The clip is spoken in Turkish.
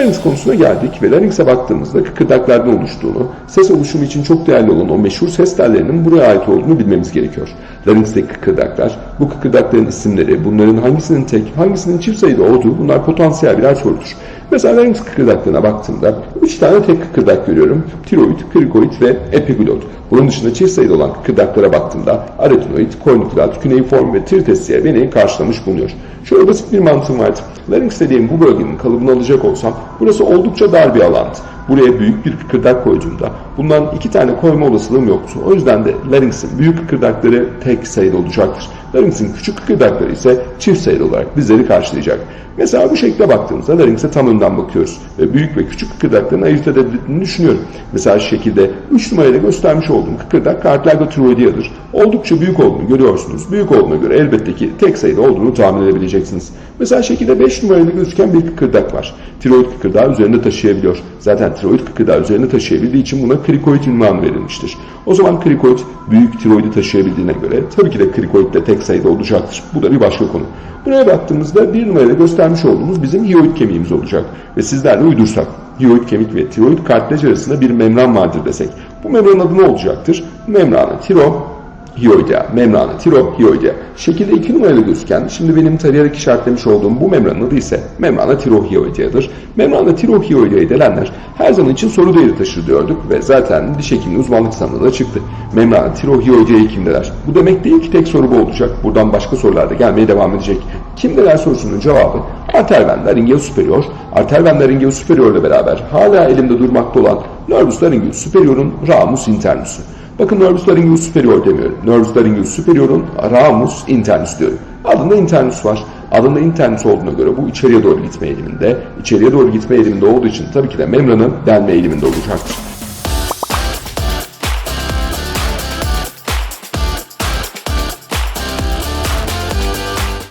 larynx konusuna geldik ve larynx'e baktığımızda kıkırdaklardan oluştuğunu, ses oluşumu için çok değerli olan o meşhur ses tellerinin buraya ait olduğunu bilmemiz gerekiyor. Larynx'teki kıkırdaklar, bu kıkırdakların isimleri, bunların hangisinin tek, hangisinin çift sayıda olduğu bunlar potansiyel birer sorudur. Mesela larynx kıkırdaklarına baktığımda 3 tane tek kıkırdak görüyorum. Tiroid, krikoid ve epiglot. Bunun dışında çift sayıda olan kıkırdaklara baktığımda aretinoid, kornikülat, küneiform ve tritesiye beni karşılamış bulunuyor. Şöyle basit bir mantığım vardı. Larynx dediğim bu bölgenin kalıbını alacak olsam burası oldukça dar bir alandı. Buraya büyük bir kıkırdak koyduğumda bundan iki tane koyma olasılığım yoktu. O yüzden de larynx'in büyük kıkırdakları tek sayıda olacaktır. Larynx'in küçük kıkırdakları ise çift sayıda olarak bizleri karşılayacak. Mesela bu şekilde baktığımızda larynx'e tam önden bakıyoruz ve büyük ve küçük kıkırdakların ayırt edebildiğini düşünüyorum. Mesela şu şekilde 3 numarayla göstermiş olduğum kıkırdak cartilago tiroideadır. Oldukça büyük olduğunu görüyorsunuz. Büyük olduğuna göre elbette ki tek sayıda olduğunu tahmin edebileceksiniz. Mesela şekilde 5 numarayla gözüken bir kıkırdak var. Tiroid kıkırdağı üzerinde taşıyabiliyor. Zaten tiroid kıkırdağı üzerinde taşıyabildiği için buna krikoid ünvanı verilmiştir. O zaman krikoid büyük tiroidi taşıyabildiğine göre tabii ki de krikoid de tek sayıda olacaktır. Bu da bir başka konu. Buraya baktığımızda bir numarayla göstermiş olduğumuz bizim hioid kemiğimiz olacak. Ve sizlerle uydursak hioid kemik ve tiroid kartilaj arasında bir membran vardır desek. Bu membranın adı ne olacaktır? Membrana tiro hioidea, membrana tirohioidea. Şekilde 2 numarayla gözüken, şimdi benim tarayarak işaretlemiş olduğum bu membranın adı ise membrana tirohioidea'dır. Membrana tirohioidea edilenler her zaman için soru değeri taşır diyorduk ve zaten diş hekimliği uzmanlık sınavında çıktı. Membrana tirohioidea'yı kimdeler? Bu demek değil ki tek soru bu olacak. Buradan başka sorular da gelmeye devam edecek. Kimdeler sorusunun cevabı arter ven laryngeus superior, arter ven laryngeus superior ile beraber hala elimde durmakta olan nervus laryngeus superior'un ramus internusu. Bakın nervus laryngeus superior demiyorum. Nervus laryngeus superior'un ramus internus diyorum. Adında internus var. Adında internus olduğuna göre bu içeriye doğru gitme eğiliminde. İçeriye doğru gitme eğiliminde olduğu için tabii ki de membranın delme eğiliminde olacaktır.